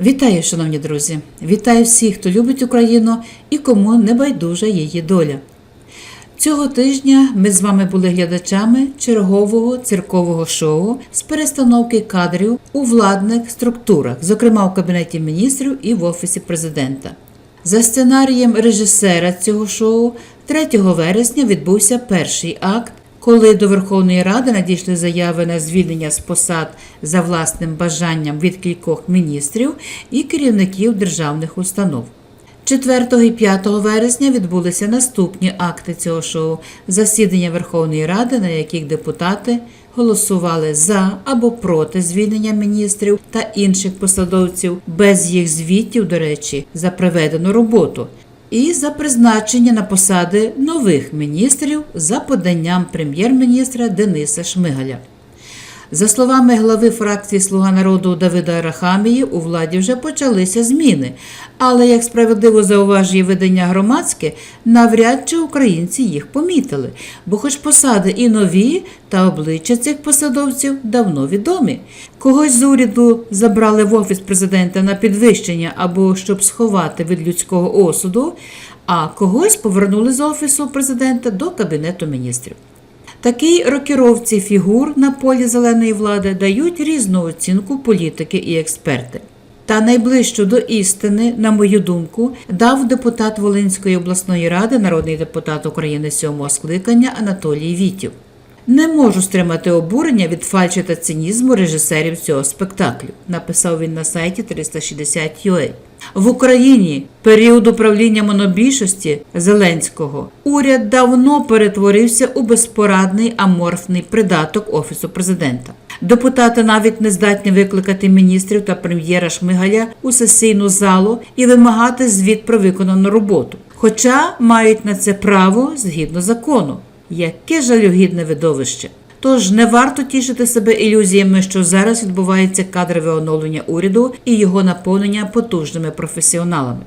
Вітаю, шановні друзі! Вітаю всіх, хто любить Україну і кому не байдужа її доля. Цього тижня ми з вами були глядачами чергового циркового шоу з перестановки кадрів у владних структурах, зокрема у Кабінеті міністрів і в Офісі президента. За сценарієм режисера цього шоу 3 вересня відбувся перший акт, коли до Верховної Ради надійшли заяви на звільнення з посад за власним бажанням від кількох міністрів і керівників державних установ. 4 і 5 вересня відбулися наступні акти цього шоу засідання Верховної Ради, на яких депутати голосували за або проти звільнення міністрів та інших посадовців без їх звітів, до речі, за проведену роботу. І за призначення на посади нових міністрів за поданням прем'єр-міністра Дениса Шмигаля. За словами глави фракції Слуга народу Давида Арахамії, у владі вже почалися зміни. Але, як справедливо зауважує видання громадське, навряд чи українці їх помітили, бо, хоч посади і нові, та обличчя цих посадовців давно відомі. Когось з уряду забрали в офіс президента на підвищення або щоб сховати від людського осуду, а когось повернули з офісу президента до кабінету міністрів. Такій рокіровці фігур на полі зеленої влади дають різну оцінку політики і експерти. Та найближчу до істини, на мою думку, дав депутат Волинської обласної ради, народний депутат України сьомого скликання Анатолій Вітів. Не можу стримати обурення від фальші та цинізму режисерів цього спектаклю, написав він на сайті 360.ua. В Україні період управління монобільшості Зеленського уряд давно перетворився у безпорадний аморфний придаток офісу президента. Депутати навіть не здатні викликати міністрів та прем'єра Шмигаля у сесійну залу і вимагати звіт про виконану роботу, хоча мають на це право згідно закону. Яке жалюгідне видовище! Тож не варто тішити себе ілюзіями, що зараз відбувається кадрове оновлення уряду і його наповнення потужними професіоналами.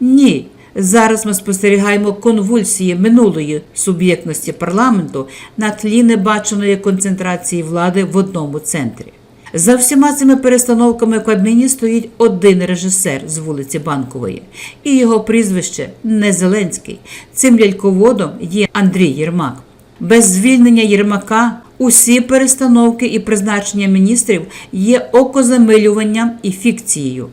Ні, зараз ми спостерігаємо конвульсії минулої суб'єктності парламенту на тлі небаченої концентрації влади в одному центрі. За всіма цими перестановками в Кабміні стоїть один режисер з вулиці Банкової, і його прізвище не Зеленський. Цим ляльководом є Андрій Єрмак. Без звільнення Єрмака усі перестановки і призначення міністрів є окозамилюванням і фікцією.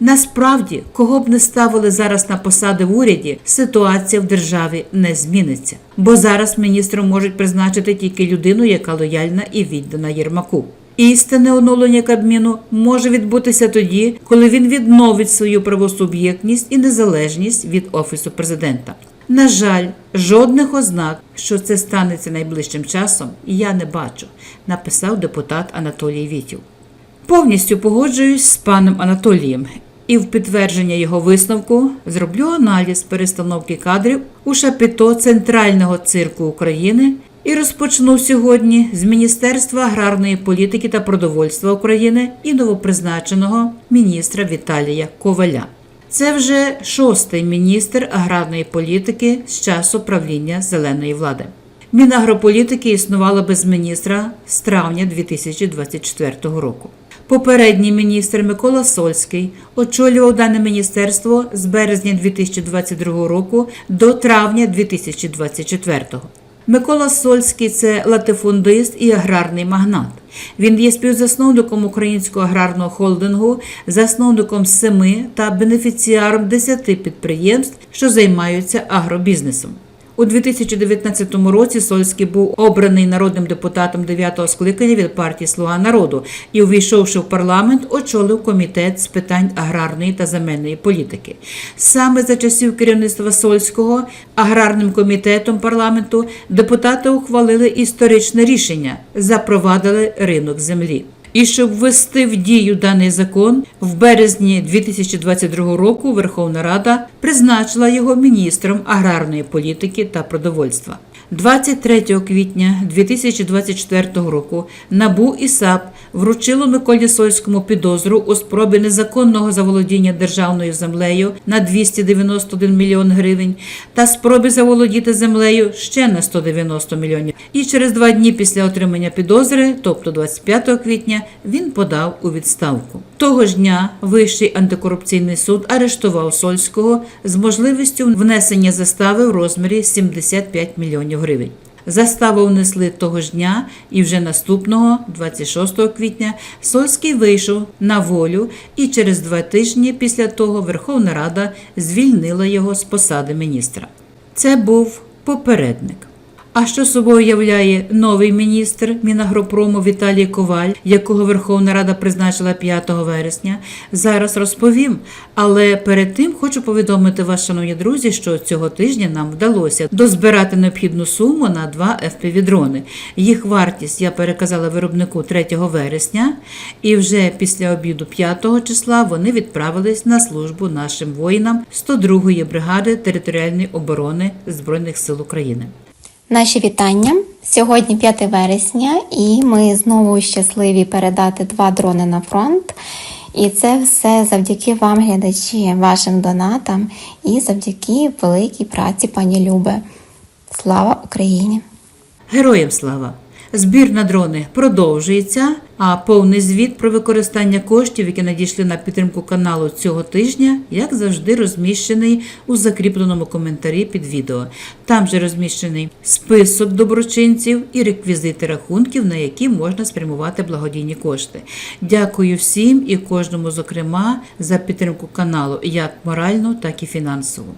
Насправді, кого б не ставили зараз на посади в уряді, ситуація в державі не зміниться, бо зараз міністром можуть призначити тільки людину, яка лояльна і віддана Єрмаку. Істинне оновлення Кабміну може відбутися тоді, коли він відновить свою правосуб'єктність і незалежність від офісу президента. На жаль, жодних ознак, що це станеться найближчим часом, я не бачу, написав депутат Анатолій Вітів. Повністю погоджуюсь з паном Анатолієм і в підтвердження його висновку зроблю аналіз перестановки кадрів у шапіто Центрального цирку України і розпочну сьогодні з Міністерства аграрної політики та продовольства України і новопризначеного міністра Віталія Коваля. Це вже шостий міністр аграрної політики з часу правління зеленої влади. Мінагрополітики існувало без міністра з травня 2024 року. Попередній міністр Микола Сольський очолював дане міністерство з березня 2022 року до травня 2024. Микола Сольський це латифундист і аграрний магнат. Він є співзасновником українського аграрного холдингу, засновником семи та бенефіціаром десяти підприємств, що займаються агробізнесом. У 2019 році Сольський був обраний народним депутатом 9-го скликання від партії Слуга народу і, увійшовши в парламент, очолив комітет з питань аграрної та земельної політики. Саме за часів керівництва Сольського аграрним комітетом парламенту депутати ухвалили історичне рішення, запровадили ринок землі. І щоб ввести в дію даний закон, в березні 2022 року Верховна Рада призначила його міністром аграрної політики та продовольства. 23 квітня 2024 року НАБУ і САП вручило Миколі Сольському підозру у спробі незаконного заволодіння державною землею на 291 мільйон гривень та спробі заволодіти землею ще на 190 мільйонів. І через два дні після отримання підозри, тобто 25 квітня, він подав у відставку. Того ж дня Вищий антикорупційний суд арештував Сольського з можливістю внесення застави в розмірі 75 мільйонів гривень. Заставу внесли того ж дня, і вже наступного, 26 квітня, Сольський вийшов на волю, і через два тижні після того Верховна Рада звільнила його з посади міністра. Це був попередник. А що собою являє новий міністр Мінагропрому Віталій Коваль, якого Верховна Рада призначила 5 вересня, зараз розповім. Але перед тим хочу повідомити вас, шановні друзі, що цього тижня нам вдалося дозбирати необхідну суму на два FPV-дрони. Їх вартість я переказала виробнику 3 вересня, і вже після обіду 5 числа вони відправились на службу нашим воїнам 102-ї бригади територіальної оборони Збройних сил України. Наші вітання. Сьогодні 5 вересня, і ми знову щасливі передати два дрони на фронт. І це все завдяки вам, глядачі, вашим донатам і завдяки великій праці пані Любе. Слава Україні! Героям слава! Збір на дрони продовжується, а повний звіт про використання коштів, які надійшли на підтримку каналу цього тижня, як завжди, розміщений у закріпленому коментарі під відео. Там же розміщений список доброчинців і реквізити рахунків, на які можна спрямувати благодійні кошти. Дякую всім і кожному, зокрема, за підтримку каналу, як морально, так і фінансово.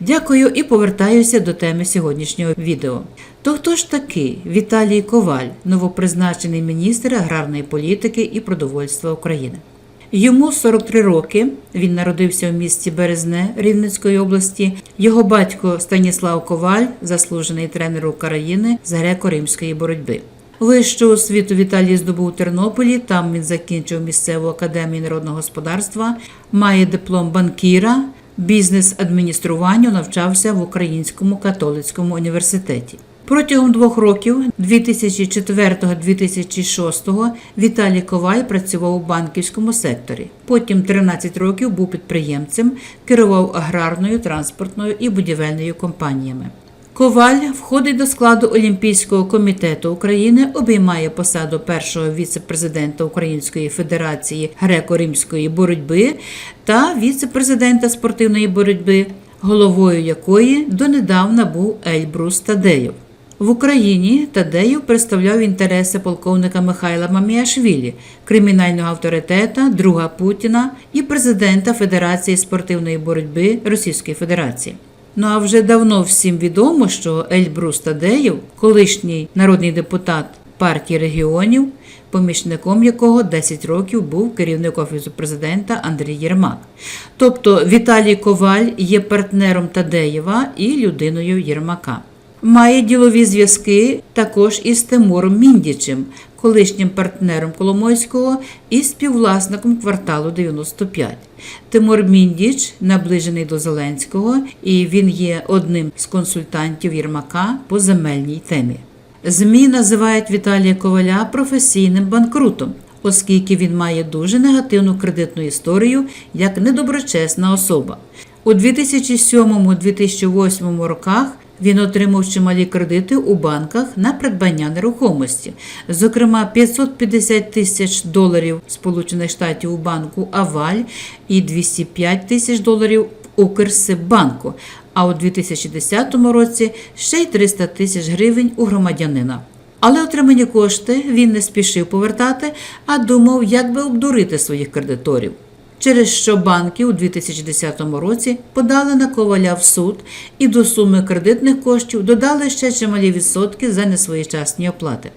Дякую і повертаюся до теми сьогоднішнього відео. То хто ж такий Віталій Коваль, новопризначений міністр аграрної політики і продовольства України? Йому 43 роки. Він народився в місті Березне Рівненської області. Його батько Станіслав Коваль, заслужений тренер України з греко-римської боротьби. Вищу освіту Віталій здобув у Тернополі. Там він закінчив місцеву академію народного господарства, має диплом банкіра, бізнес-адмініструванню навчався в Українському католицькому університеті. Протягом двох років 2004-2006 Віталій Коваль працював у банківському секторі. Потім 13 років був підприємцем, керував аграрною, транспортною і будівельною компаніями. Коваль входить до складу Олімпійського комітету України, обіймає посаду першого віце-президента Української Федерації греко-римської боротьби та віце-президента спортивної боротьби, головою якої донедавна був Ельбрус Тадеєв. В Україні Тадеєв представляв інтереси полковника Михайла Маміашвілі, кримінального авторитета, друга Путіна і президента Федерації спортивної боротьби Російської Федерації. Ну а вже давно всім відомо, що Ельбрус Тадеєв, колишній народний депутат партії регіонів, помічником якого 10 років був керівник офісу президента Андрій Єрмак. Тобто Віталій Коваль є партнером Тадеєва і людиною Єрмака. Має ділові зв'язки також із Тимуром Міндічем, колишнім партнером Коломойського і співвласником кварталу 95. Тимур Міндіч наближений до Зеленського, і він є одним з консультантів Єрмака по земельній темі. ЗМІ називають Віталія Коваля професійним банкрутом, оскільки він має дуже негативну кредитну історію як недоброчесна особа. У 2007-2008 роках він отримав чималі кредити у банках на придбання нерухомості, зокрема 550 тисяч доларів Сполучених Штатів у банку Аваль і 205 тисяч доларів в Укрсиббанку, а у 2010 році ще й 300 тисяч гривень у громадянина. Але отримані кошти він не спішив повертати, а думав, як би обдурити своїх кредиторів через що банки у 2010 році подали на коваля в суд і до суми кредитних коштів додали ще чималі відсотки за несвоєчасні оплати.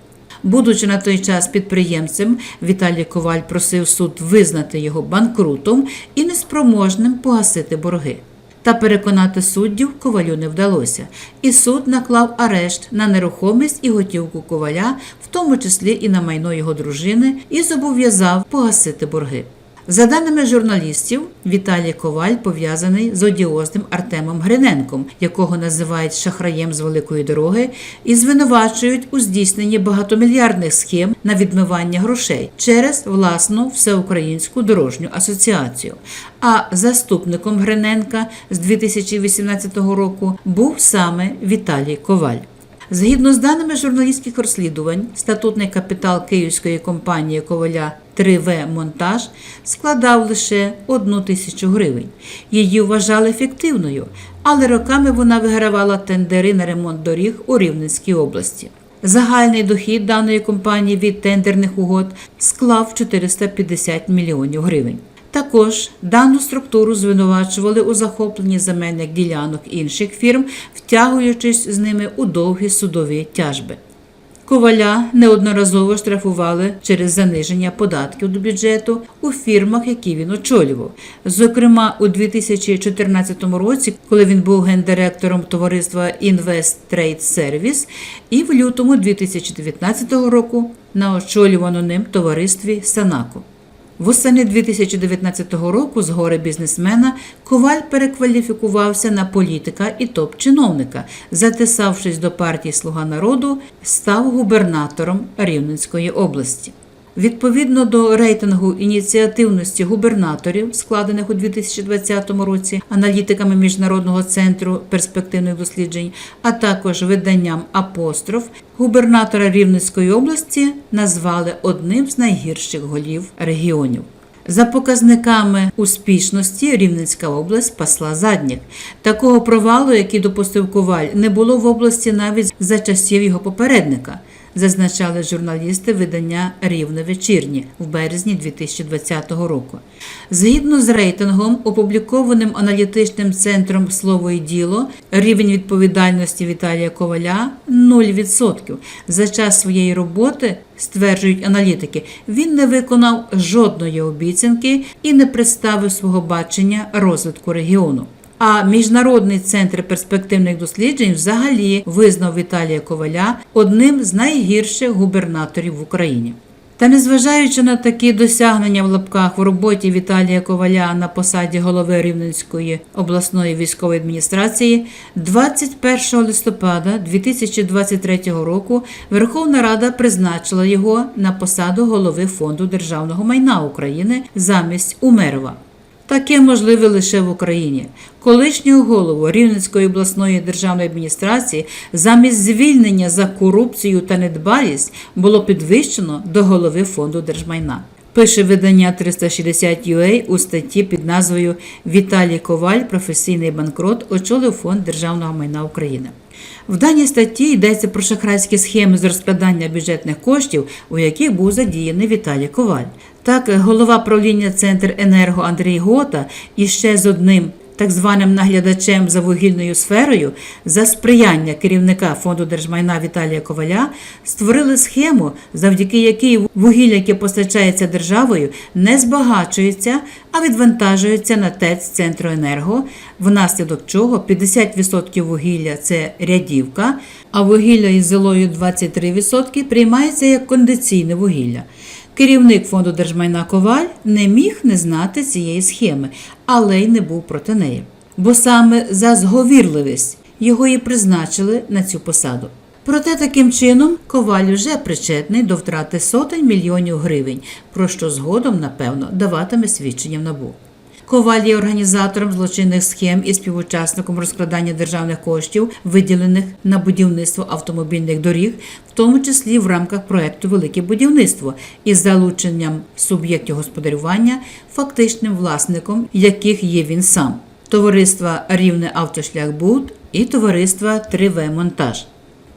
Будучи на той час підприємцем, Віталій Коваль просив суд визнати його банкрутом і неспроможним погасити борги. Та переконати суддів ковалю не вдалося, і суд наклав арешт на нерухомість і готівку коваля, в тому числі і на майно його дружини, і зобов'язав погасити борги. За даними журналістів, Віталій Коваль пов'язаний з одіозним Артемом Гриненком, якого називають шахраєм з великої дороги, і звинувачують у здійсненні багатомільярдних схем на відмивання грошей через власну всеукраїнську дорожню асоціацію. А заступником Гриненка з 2018 року був саме Віталій Коваль. Згідно з даними журналістських розслідувань, статутний капітал київської компанії Коваля 3В Монтаж складав лише одну тисячу гривень. Її вважали фіктивною, але роками вона вигравала тендери на ремонт доріг у Рівненській області. Загальний дохід даної компанії від тендерних угод склав 450 мільйонів гривень. Також дану структуру звинувачували у захопленні земельних ділянок інших фірм, втягуючись з ними у довгі судові тяжби. Коваля неодноразово штрафували через заниження податків до бюджету у фірмах, які він очолював. Зокрема, у 2014 році, коли він був гендиректором товариства Invest Trade Service, і в лютому 2019 року на очолюваному ним товаристві Санако. Восени 2019 року з гори бізнесмена Коваль перекваліфікувався на політика і топ-чиновника. Затисавшись до партії Слуга народу, став губернатором Рівненської області. Відповідно до рейтингу ініціативності губернаторів, складених у 2020 році аналітиками Міжнародного центру перспективних досліджень, а також виданням Апостроф, губернатора Рівненської області назвали одним з найгірших голів регіонів. За показниками успішності Рівненська область спасла задніх. Такого провалу, який допустив Коваль, не було в області навіть за часів його попередника зазначали журналісти видання Рівне вечірні в березні 2020 року. Згідно з рейтингом, опублікованим аналітичним центром Слово і діло, рівень відповідальності Віталія Коваля 0%. За час своєї роботи, стверджують аналітики, він не виконав жодної обіцянки і не представив свого бачення розвитку регіону. А Міжнародний центр перспективних досліджень взагалі визнав Віталія Коваля одним з найгірших губернаторів в Україні. Та незважаючи на такі досягнення в лапках в роботі Віталія Коваля на посаді голови Рівненської обласної військової адміністрації, 21 листопада 2023 року Верховна Рада призначила його на посаду голови Фонду державного майна України замість Умерова. Таке можливе лише в Україні. Колишнього голову Рівненської обласної державної адміністрації замість звільнення за корупцію та недбалість було підвищено до голови фонду держмайна. Пише видання 360 UA у статті під назвою Віталій Коваль, професійний банкрот, очолив фонд державного майна України. В даній статті йдеться про шахрайські схеми з розкладання бюджетних коштів, у яких був задіяний Віталій Коваль. Так, голова правління Центр Енерго Андрій Гота і ще з одним так званим наглядачем за вугільною сферою за сприяння керівника фонду держмайна Віталія Коваля створили схему, завдяки якій вугілля, яке постачається державою, не збагачується, а відвантажується на ТЕЦ Центру Енерго, внаслідок чого 50% вугілля це рядівка, а вугілля із золою 23% приймається як кондиційне вугілля. Керівник фонду держмайна Коваль не міг не знати цієї схеми, але й не був проти неї. Бо саме за зговірливість його і призначили на цю посаду. Проте таким чином Коваль вже причетний до втрати сотень мільйонів гривень, про що згодом, напевно, даватиме свідчення в набу. Коваль є організатором злочинних схем і співучасником розкрадання державних коштів, виділених на будівництво автомобільних доріг, в тому числі в рамках проекту Велике будівництво із залученням суб'єктів господарювання, фактичним власником яких є він сам товариства Рівне автошляхбуд і товариства 3В Монтаж.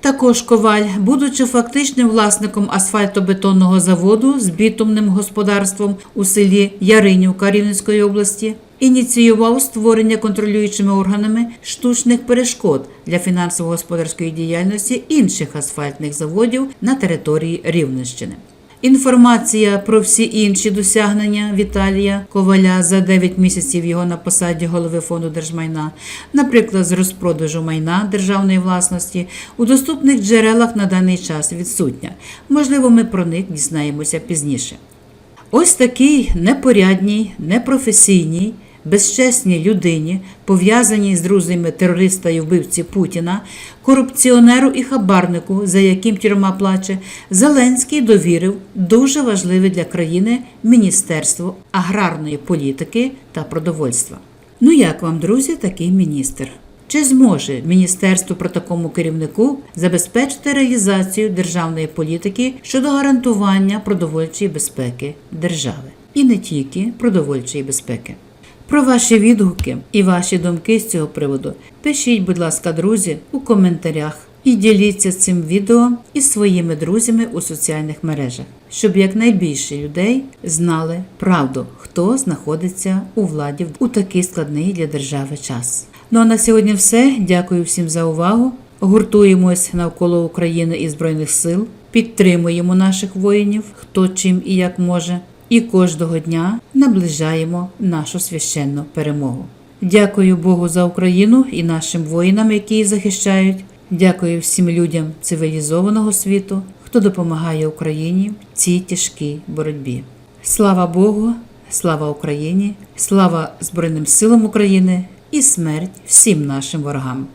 Також Коваль, будучи фактичним власником асфальтобетонного заводу з бітумним господарством у селі Яринівка Рівненської області, ініціював створення контролюючими органами штучних перешкод для фінансово-господарської діяльності інших асфальтних заводів на території Рівненщини. Інформація про всі інші досягнення Віталія Коваля за 9 місяців його на посаді голови фонду держмайна, наприклад, з розпродажу майна державної власності, у доступних джерелах на даний час відсутня. Можливо, ми про них дізнаємося пізніше. Ось такій непорядній, непрофесійній, безчесній людині, пов'язаній з друзями терориста і вбивці Путіна, корупціонеру і хабарнику, за яким тюрма плаче, Зеленський довірив дуже важливе для країни Міністерство аграрної політики та продовольства. Ну як вам, друзі, такий міністр? Чи зможе міністерство про такому керівнику забезпечити реалізацію державної політики щодо гарантування продовольчої безпеки держави і не тільки продовольчої безпеки? Про ваші відгуки і ваші думки з цього приводу пишіть, будь ласка, друзі, у коментарях і діліться цим відео із своїми друзями у соціальних мережах, щоб якнайбільше людей знали правду, хто знаходиться у владі у такий складний для держави час. Ну а на сьогодні все. Дякую всім за увагу. Гуртуємось навколо України і Збройних сил, підтримуємо наших воїнів, хто чим і як може, і кожного дня наближаємо нашу священну перемогу. Дякую Богу за Україну і нашим воїнам, які її захищають. Дякую всім людям цивілізованого світу, хто допомагає Україні в цій тяжкій боротьбі. Слава Богу, слава Україні, слава Збройним силам України і смерть всім нашим ворогам.